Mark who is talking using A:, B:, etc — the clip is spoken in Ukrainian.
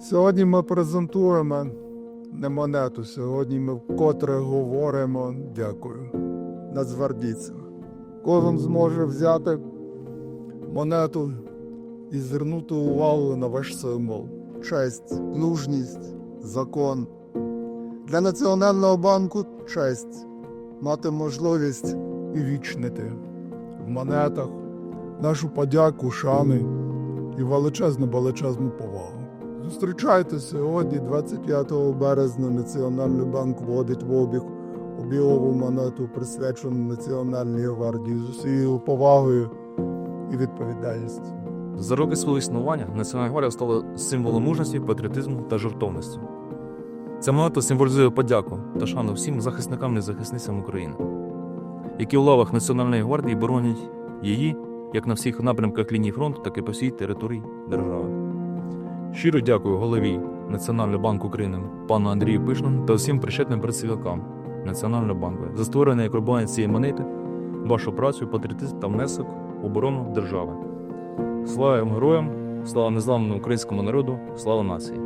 A: Сьогодні ми презентуємо не монету. Сьогодні ми вкотре говоримо дякую нацгвардійцям. Кожен зможе взяти монету і звернути увагу на ваш символ. Честь, мужність, закон. Для Національного банку честь мати можливість увічнити в монетах нашу подяку, шани і величезну величезну повагу. Зустрічайте сьогодні, 25 березня, Національний банк вводить в обіг обігову монету, присвячену Національній гвардії з усією повагою і відповідальністю.
B: За роки свого існування Національна гвардія стала символом мужності, патріотизму та жертовності. Ця монета символізує подяку та шану всім захисникам і захисницям України, які у лавах Національної гвардії боронять її як на всіх напрямках лінії фронту, так і по всій території держави. Щиро дякую голові Національного банку України пану Андрію Пишному та всім причетним працівникам Національного банку за створення як рубання цієї монети, вашу працю, патріотизм та внесок в оборону держави. Слава героям, слава незламному українському народу, слава нації.